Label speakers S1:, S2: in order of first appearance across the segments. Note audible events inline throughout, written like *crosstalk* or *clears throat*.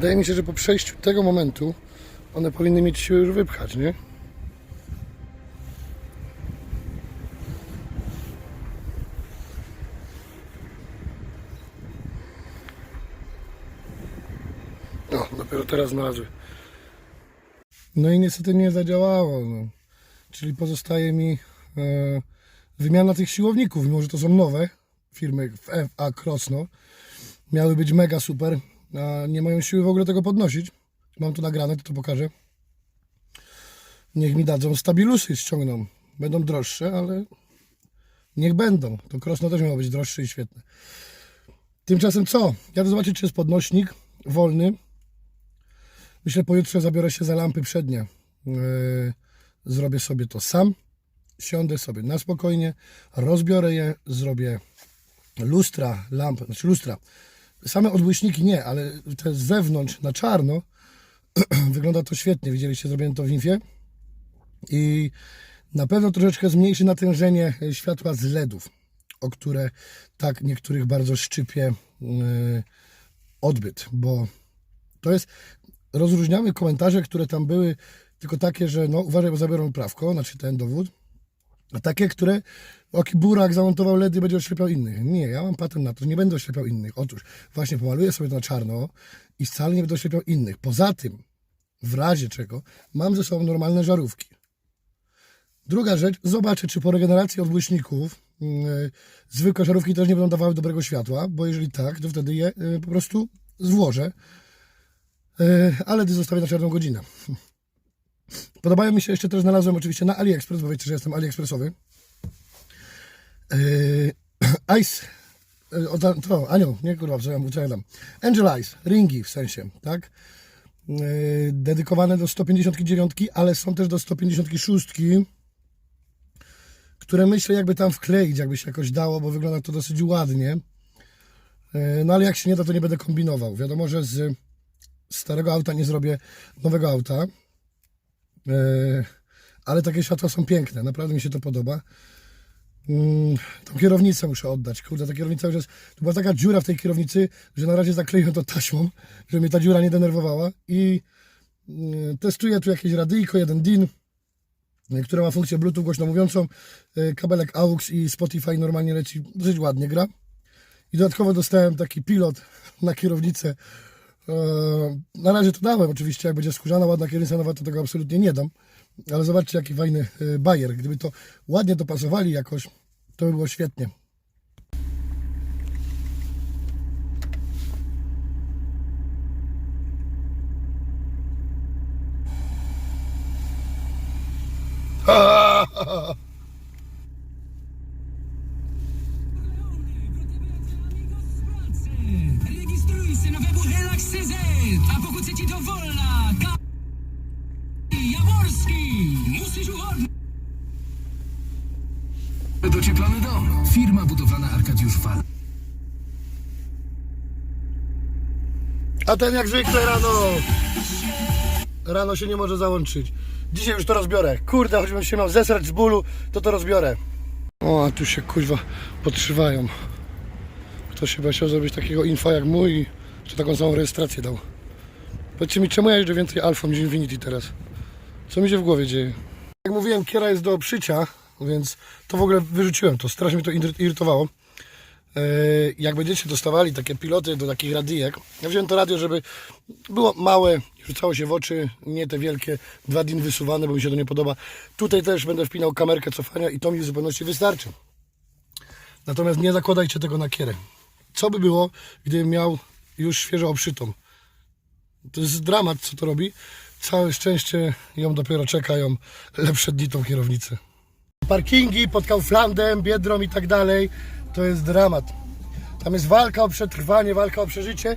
S1: Wydaje mi się, że po przejściu tego momentu one powinny mieć siłę już wypchać, nie? O, dopiero teraz znalazły. No i niestety nie zadziałało. No. Czyli pozostaje mi e, wymiana tych siłowników, mimo że to są nowe firmy FA Krosno. Miały być mega super, nie mają siły w ogóle tego podnosić. Mam tu nagrane, to to pokażę. Niech mi dadzą stabilusy, ściągną. Będą droższe, ale niech będą. To Krosno też miało być droższe i świetne. Tymczasem co? Jadę zobaczyć, czy jest podnośnik wolny. Myślę, pojutrze zabiorę się za lampy przednie. Yy, zrobię sobie to sam. Siądę sobie na spokojnie, rozbiorę je, zrobię lustra, lampy, znaczy lustra. Same odbłyśniki nie, ale te z zewnątrz na czarno *clears throat* wygląda to świetnie. Widzieliście, zrobiłem to w Infie. I na pewno troszeczkę zmniejszy natężenie światła z LEDów, o które tak niektórych bardzo szczypie yy, odbyt, bo to jest, rozróżniamy komentarze, które tam były tylko takie, że no uważaj, bo zabiorą prawko, znaczy ten dowód, a takie, które oki burak zamontował LEDy i będzie oślepiał innych. Nie, ja mam patent na to, nie będę oślepiał innych. Otóż właśnie pomaluję sobie to na czarno i wcale nie będę oślepiał innych. Poza tym, w razie czego, mam ze sobą normalne żarówki. Druga rzecz, zobaczę, czy po regeneracji odbłyśników yy, zwykłe żarówki też nie będą dawały dobrego światła, bo jeżeli tak, to wtedy je yy, po prostu złożę, yy, ale ty zostawię na czarną godzinę. Podobają mi się jeszcze też znalazłem oczywiście na AliExpress, bo wiecie, że jestem AliExpressowy. Yy, *clears throat* Ice, yy, to, Anioł, nie kurwa, co ja, dam. Angel Ice, ringi w sensie, tak? Yy, dedykowane do 159, ale są też do 156, które myślę jakby tam wkleić, jakby się jakoś dało, bo wygląda to dosyć ładnie. Yy, no ale jak się nie da, to nie będę kombinował. Wiadomo, że z starego auta nie zrobię nowego auta. E, ale takie światła są piękne, naprawdę mi się to podoba. Mm, Tą kierownicę muszę oddać. Kurde, ta kierownica już jest. Tu była taka dziura w tej kierownicy, że na razie zakleiłem to taśmą, żeby mnie ta dziura nie denerwowała. I mm, testuję tu jakieś radyjko, jeden DIN, y, które ma funkcję Bluetooth głośno mówiącą. Kabelek AUX i Spotify normalnie leci, dosyć ładnie gra. I dodatkowo dostałem taki pilot na kierownicę. E, Na razie to dałem, oczywiście, jak będzie skórzana, ładna kierownica nowa, to tego absolutnie nie dam. Ale zobaczcie, jaki fajny e, bajer. Gdyby to ładnie dopasowali jakoś, to by było świetnie.
S2: Registruj Jaworski, musisz. Docieplony dom. Firma budowlana Arkadiusz Wal.
S1: A ten jak zwykle rano. Rano się nie może załączyć. Dzisiaj już to rozbiorę. Kurde, choćbym się miał zesrać z bólu, to to rozbiorę. O, a tu się kuźwa podszywają. Ktoś chyba chciał zrobić takiego infa jak mój że taką samą rejestrację dał. Powiedzcie mi, czemu ja jeżdżę więcej Alfą niż Infinity teraz? Co mi się w głowie dzieje? Jak mówiłem, kiera jest do obszycia, więc to w ogóle wyrzuciłem to. Strasznie mnie to iry- irytowało. E, jak będziecie dostawali takie piloty do takich radyjek, ja wziąłem to radio, żeby było małe, rzucało się w oczy, nie te wielkie, dwa din wysuwane, bo mi się to nie podoba. Tutaj też będę wpinał kamerkę cofania i to mi w zupełności wystarczy. Natomiast nie zakładajcie tego na kierę. Co by było, gdybym miał już świeżo obszytą? To jest dramat, co to robi. Całe szczęście ją dopiero czekają lepsze dni tą kierownicę. Parkingi pod Kauflandem, Biedrą i tak dalej, to jest dramat. Tam jest walka o przetrwanie, walka o przeżycie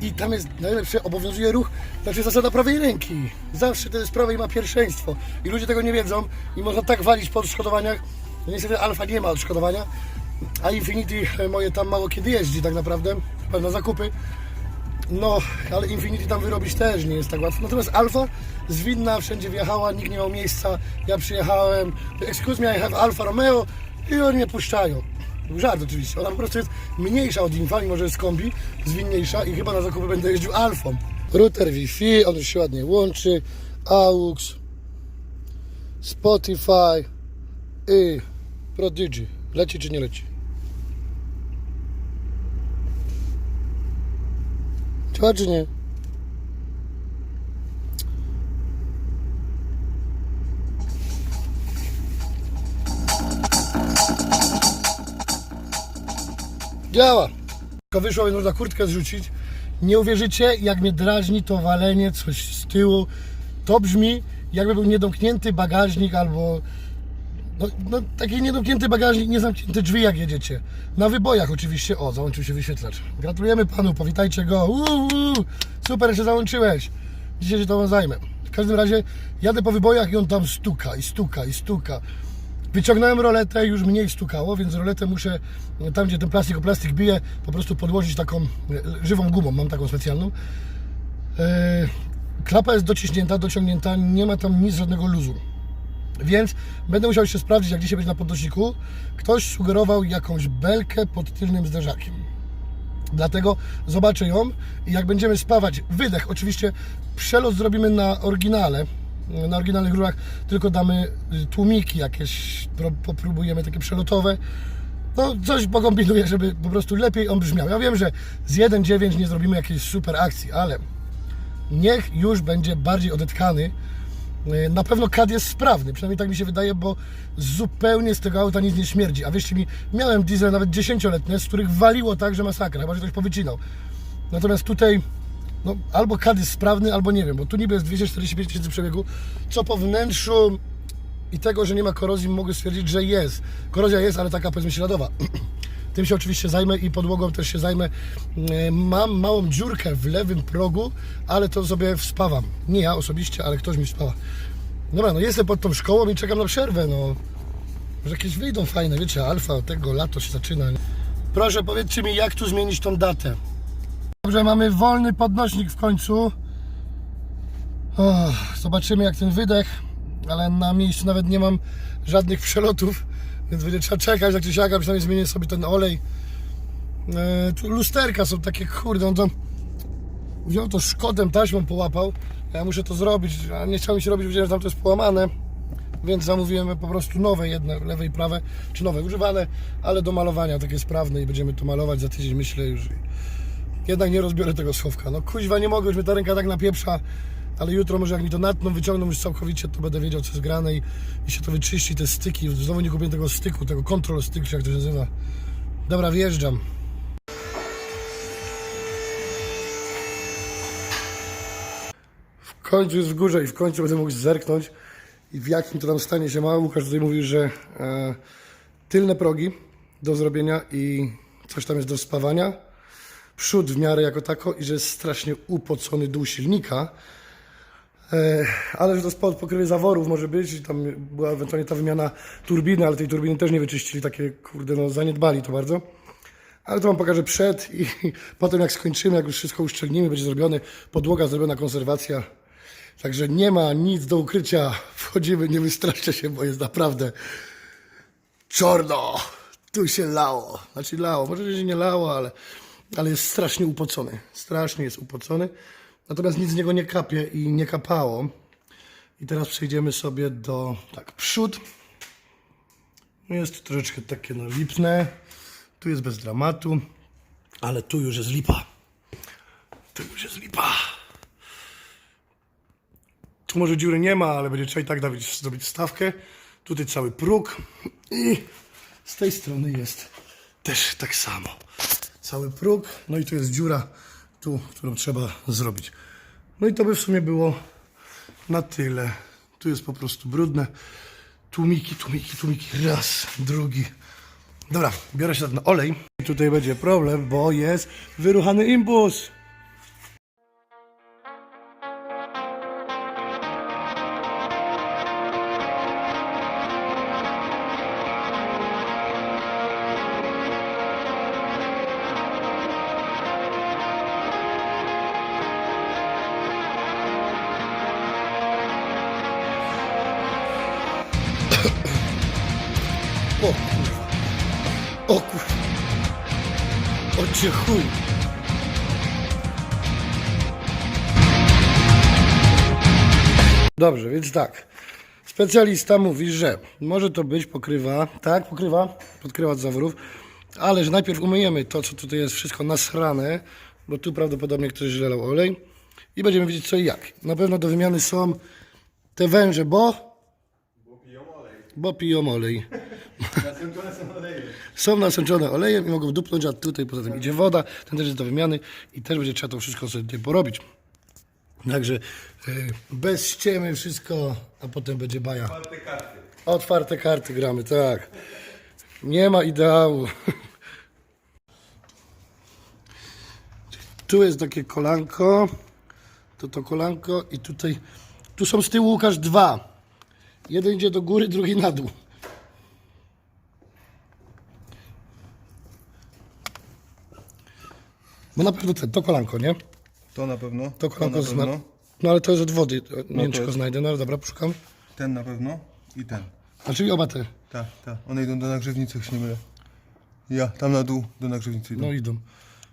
S1: i tam jest najlepsze, obowiązuje ruch, znaczy zasada prawej ręki. Zawsze to jest prawej ma pierwszeństwo i ludzie tego nie wiedzą i można tak walić po odszkodowaniach. No niestety Alfa nie ma odszkodowania, a Infinity moje tam mało kiedy jeździ tak naprawdę, pewne zakupy. No, ale Infinity tam wyrobić też nie jest tak łatwo. Natomiast Alfa zwinna, wszędzie wjechała, nikt nie miał miejsca. Ja przyjechałem, excuse me, I have Alfa Romeo i oni mnie puszczają. Żart oczywiście, ona po prostu jest mniejsza od Infa, mimo że jest kombi, zwinniejsza i chyba na zakupy będę jeździł Alfą. Router Wi-Fi, on już się ładnie łączy. AUX, Spotify i Prodigy. Leci czy nie leci? Działa czy nie? Działa. Tylko wyszło, więc można kurtkę zrzucić. Nie uwierzycie, jak mnie drażni to walenie, coś z tyłu. To brzmi, jakby był niedomknięty bagażnik albo no, no, taki niedomknięty bagażnik, niezamknięte drzwi jak jedziecie. Na wybojach oczywiście. O, załączył się wyświetlacz. Gratulujemy panu, powitajcie go. Uuu, super, że załączyłeś. Dzisiaj się to zajmę. W każdym razie jadę po wybojach i on tam stuka i stuka i stuka. Wyciągnąłem roletę, już mniej stukało, więc roletę muszę tam, gdzie ten plastik o plastik bije, po prostu podłożyć taką e, żywą gumą, mam taką specjalną. E, Klapa jest dociśnięta, dociągnięta, nie ma tam nic, żadnego luzu. Więc będę musiał jeszcze sprawdzić, jak dzisiaj będzie na podnośniku. Ktoś sugerował jakąś belkę pod tylnym zderzakiem. Dlatego zobaczę ją i jak będziemy spawać wydech, oczywiście przelot zrobimy na oryginale, na oryginalnych rurach, tylko damy y, tłumiki jakieś, popróbujemy takie przelotowe. No coś pokombinuję, żeby po prostu lepiej on brzmiał. Ja wiem, że z 1.9 nie zrobimy jakiejś super akcji, ale niech już będzie bardziej odetkany. Yy, Na pewno CAD jest sprawny, przynajmniej tak mi się wydaje, bo zupełnie z tego auta nic nie śmierdzi. A wierzcie mi, miałem diesel nawet 10-letnie, z których waliło tak, że masakra, chyba że ktoś powycinał. Natomiast tutaj no, albo CAD jest sprawny, albo nie wiem, bo tu niby jest 245 tysięcy przebiegu, co po wnętrzu i tego, że nie ma korozji, mogę stwierdzić, że jest. Korozja jest, ale taka powiedzmy śladowa. *clears throat* Tym się oczywiście zajmę i podłogą też się zajmę. E, Mam małą dziurkę w lewym progu, ale to sobie wspawam. Nie ja osobiście, ale ktoś mi wspawa. Dobra, no jestem pod tą szkołą i czekam na przerwę, no. Może jakieś wyjdą fajne, wiecie, alfa, tego lato się zaczyna. Proszę, powiedzcie mi, jak tu zmienić tą datę? Dobrze, mamy wolny podnośnik w końcu. O, zobaczymy jak ten wydech, ale na miejscu nawet nie mam żadnych przelotów, więc będzie trzeba czekać, jak się jaka, przynajmniej zmienię sobie ten olej. E, tu lusterka są takie, kurde, on to wziął to szkodem, taśmą połapał. Ja muszę to zrobić, a nie chciałem się robić, widziałem, że tam to jest połamane. Więc zamówiłem po prostu nowe jedne, lewe i prawe, czy nowe, używane, ale do malowania, takie sprawne i będziemy to malować za tydzień, myślę już. Jednak nie rozbiorę tego schowka. No kuźwa, nie mogę, już mnie ta ręka tak napieprza, ale jutro może jak mi to natną, wyciągną już całkowicie, to będę wiedział co jest grane i, i się to wyczyści, te styki. Znowu nie kupię tego styku, tego control czy jak to się nazywa. Dobra, wjeżdżam. W końcu jest w górze i w końcu będę mógł zerknąć i w jakim to tam stanie się ma. Łukasz tutaj mówił, że e, tylne progi do zrobienia i coś tam jest do spawania. Przód w miarę jako tako i że jest strasznie upocony dół silnika. E, ale że to spod pokrywy zaworów może być tam była ewentualnie ta wymiana turbiny, ale tej turbiny też nie wyczyścili, takie kurde no zaniedbali to bardzo. Ale to Wam pokażę przed i *laughs* potem jak skończymy, jak już wszystko uszczelnimy, będzie zrobione, podłoga zrobiona, konserwacja. Także nie ma nic do ukrycia. *laughs* Wchodzimy, nie wystraszcie się, bo jest naprawdę czorno. Tu się lało. Znaczy lało, może się nie lało, ale, ale jest strasznie upocony. Strasznie jest upocony. Natomiast nic z niego nie kapie i nie kapało. I teraz przejdziemy sobie do, tak, przód. Jest troszeczkę takie no lipne. Tu jest bez dramatu, ale tu już jest lipa. Tu już jest lipa. Tu może dziury nie ma, ale będzie trzeba i tak dawać, zrobić stawkę. Tutaj cały próg i z tej strony jest też tak samo. Cały próg, no i tu jest dziura, tu, którą trzeba zrobić. No i to by w sumie było na tyle. Tu jest po prostu brudne. Tłumiki, tłumiki, tłumiki. Raz, drugi. Dobra, biorę się na olej. Tutaj będzie problem, bo jest wyruchany imbus. Dobrze, więc tak. Specjalista mówi, że może to być pokrywa, tak, pokrywa, podkrywa od zaworów, ale że najpierw umyjemy to, co tutaj jest wszystko nasrane, bo tu prawdopodobnie ktoś źle lał olej i będziemy wiedzieć co i jak. Na pewno do wymiany są te węże, bo... Bo piją olej. Są nasączone olejem i mogą dupnąć, a tutaj poza tym idzie woda, ten też jest do wymiany i też będzie trzeba to wszystko sobie tutaj porobić. Także y, bez ściemy wszystko, a potem będzie baja.
S3: Otwarte karty.
S1: Otwarte karty gramy, tak. Nie ma ideału. Tu jest takie kolanko, to to kolanko i tutaj, tu są z tyłu Łukasz dwa. Jeden idzie do góry, drugi na dół. No na pewno ten, to kolanko, nie?
S3: To na pewno.
S1: To kolanko
S3: na pewno.
S1: No ale to jest od wody, nie wiem
S3: to
S1: czy go znajdę, no ale dobra, poszukam.
S3: Ten na pewno i ten.
S1: A czyli oba te,
S3: Tak, tak. One idą do nagrzewnicy, jak się nie mylę. Ja, tam na dół do nagrzewnicy idą.
S1: no idą.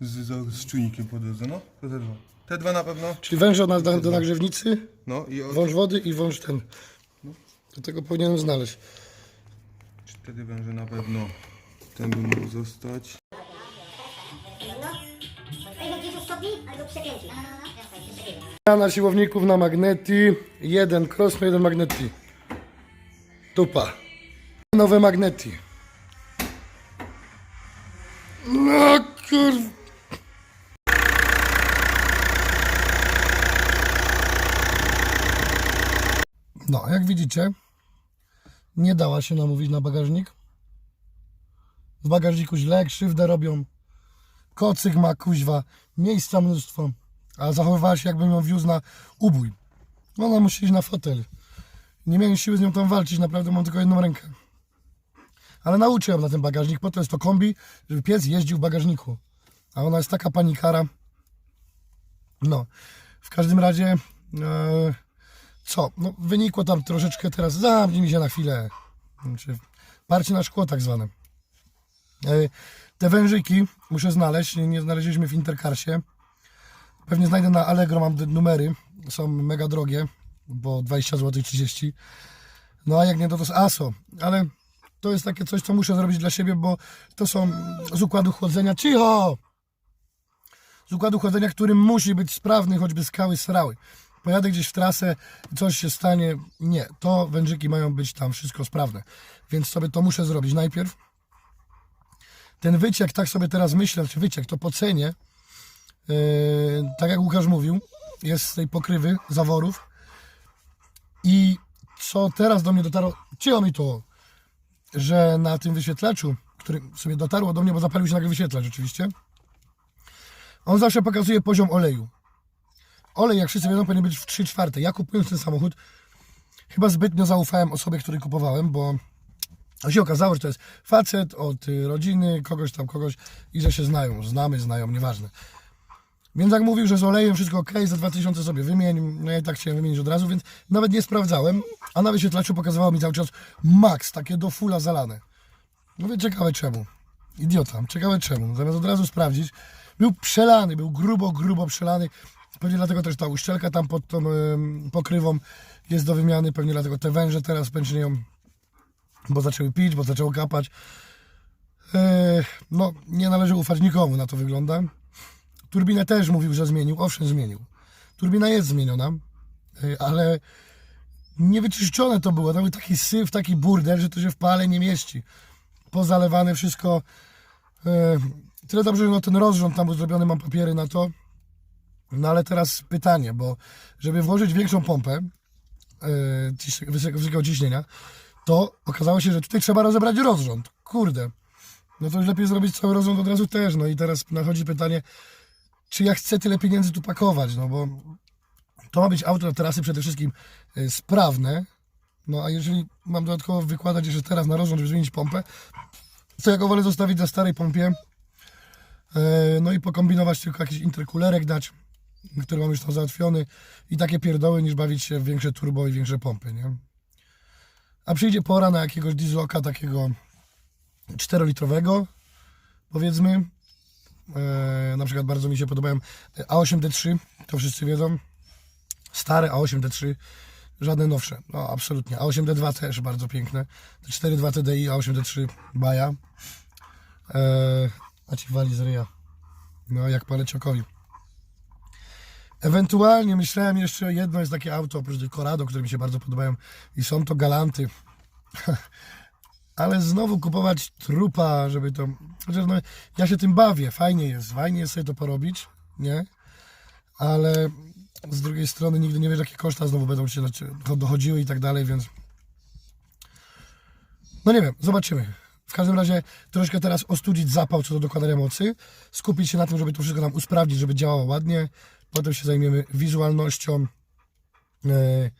S3: Z, z, z czujnikiem po drodze, no. To te dwa. Te dwa na pewno.
S1: Czyli węże na, do, do nagrzewnicy,
S3: No i od...
S1: wąż wody i wąż ten. Do tego powinienem znaleźć.
S3: cztery węże na pewno. Ten by mógł zostać.
S1: Na siłowników na magneti. Jeden cross, no jeden magneti. Tupa. Nowe magneti. No. No, jak widzicie, nie dała się namówić na bagażnik. W bagażniku źle, krzywdę robią. Kocyk ma kuźwa, miejsca mnóstwo, a zachowywała się jakbym ją wiózł na ubój. Ona musi iść na fotel. Nie miałem siły z nią tam walczyć, naprawdę mam tylko jedną rękę. Ale nauczę ją na ten bagażnik, po to jest to kombi, żeby pies jeździł w bagażniku. A ona jest taka panikara. No, w każdym razie, e, co? No, wynikło tam troszeczkę teraz, zamknij mi się na chwilę. Znaczy, parcie na szkło tak zwane. E, Te wężyki muszę znaleźć, nie- znaleźliśmy w Intercarsie. Pewnie znajdę na Allegro, mam numery, są mega drogie, bo 20 zł 30. No a jak nie, to to jest ASO, ale to jest takie coś, co muszę zrobić dla siebie, bo to są z układu chłodzenia, cicho! Z układu chłodzenia, który musi być sprawny, choćby skały srały. Pojadę gdzieś w trasę, coś się stanie, nie, to wężyki mają być tam wszystko sprawne, więc sobie to muszę zrobić najpierw ten wyciek, tak sobie teraz myślę, czy wyciek, to po cenie, tak jak Łukasz mówił, jest z tej pokrywy zaworów i co teraz do mnie dotarło, cicho mi to, że na tym wyświetlaczu, który sobie dotarło do mnie, bo zapalił się nagle wyświetlacz oczywiście, on zawsze pokazuje poziom oleju. Olej, jak wszyscy wiedzą, powinien być w 3 czwarte. Ja kupując ten samochód, chyba zbytnio zaufałem osobie, której kupowałem, bo się okazało, że to jest facet od rodziny, kogoś tam, kogoś i że się znają, znamy, znają, nieważne. Więc jak mówił, że z olejem wszystko ok, za 2000 sobie wymień, no ja i tak chciałem wymienić od razu, więc nawet nie sprawdzałem, a na wyświetlaczu pokazywało mi cały czas max, takie do fula zalane. No więc ciekawe czemu. Idiota, ciekawe czemu. Zamiast od razu sprawdzić, był przelany, był grubo, grubo przelany. Pewnie dlatego też ta uszczelka tam pod tą pokrywą jest do wymiany, pewnie dlatego te węże teraz pęcznieją bo zaczęły pić, bo zaczęło kapać. Eee, no, nie należy ufać nikomu, na to wygląda. Turbinę też mówił, że zmienił. Owszem, zmienił. Turbina jest zmieniona, eee, ale niewyczyszczone to było. To był taki syf, taki burdel, że to się w pale nie mieści. Pozalewane wszystko. Eee, tyle dobrze, że no, ten rozrząd tam był zrobiony, mam papiery na to. No ale teraz pytanie, bo żeby włożyć większą pompę wysokiego wysokiego ciśnienia, to okazało się, że tutaj trzeba rozebrać rozrząd. Kurde. No to już lepiej zrobić cały rozrząd od razu też. No i teraz nachodzi pytanie, czy ja chcę tyle pieniędzy tu pakować, no bo to ma być auto na trasy przede wszystkim e, sprawne. No a jeżeli mam dodatkowo wykładać jeszcze teraz na rozrząd, żeby zmienić pompę, to ja go wolę zostawić na starej pompie. E, No i pokombinować tylko jakiś interkulerek dać, który mam już tam załatwiony i takie pierdoły niż bawić się w większe turbo i większe pompy, nie? A przyjdzie pora na jakiegoś diesloka takiego 4-litrowego, powiedzmy. E, na przykład bardzo mi się podobają A8D3, to wszyscy wiedzą. Stare A8D3, żadne nowsze. No, absolutnie. A8D2 też bardzo piękne. Te 4.2 TDI, A8D3 Baja. Eee, a ci wali z ryja. No, jak paleciokowi. Ewentualnie myślałem jeszcze jedno jest takie auto oprócz tych Corrado, które mi się bardzo podobają i są to Galanty. *laughs* Ale znowu kupować trupa, żeby to... Chociaż no, ja się tym bawię, fajnie jest, fajnie jest sobie to porobić, nie? Ale z drugiej strony nigdy nie wiesz, jakie koszta znowu będą się znaczy, dochodziły i tak dalej, więc... No nie wiem, zobaczymy. W każdym razie troszkę teraz ostudzić zapał co do dokładania mocy, skupić się na tym, żeby to wszystko nam usprawdzić, żeby działało ładnie. Potem się zajmiemy wizualnością e,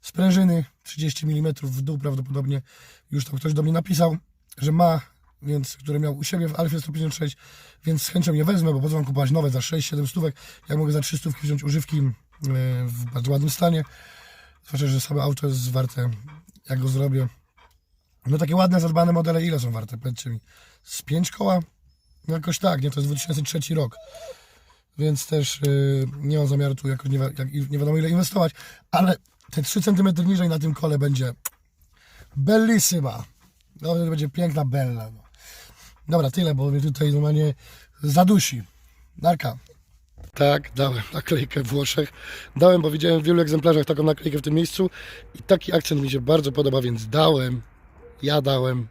S1: sprężyny 30 mm w dół prawdopodobnie. Już tam ktoś do mnie napisał, że ma, więc które miał u siebie w Alfie 156, więc z chęcią je wezmę, bo po co mam kupować nowe za 6-7 stówek, jak mogę za 300 wziąć używki e, w bardzo ładnym stanie. Zwłaszcza, że same auto jest warte, jak go zrobię. No takie ładne, zadbane modele, ile są warte? Powiedzcie mi. Z 5 koła? No jakoś tak, nie? To jest 2003 rok. Więc też yy, nie mam zamiaru tu jakoś nie, jak, nie wiadomo ile inwestować, ale te 3 cm niżej na tym kole będzie bellissima. No, to będzie piękna bella. No. Dobra, tyle, bo mnie tutaj normalnie zadusi. Narka. Tak, dałem naklejkę w Włoszech. Dałem, bo widziałem w wielu egzemplarzach taką naklejkę w tym miejscu i taki akcent mi się bardzo podoba, więc dałem. Ja dałem.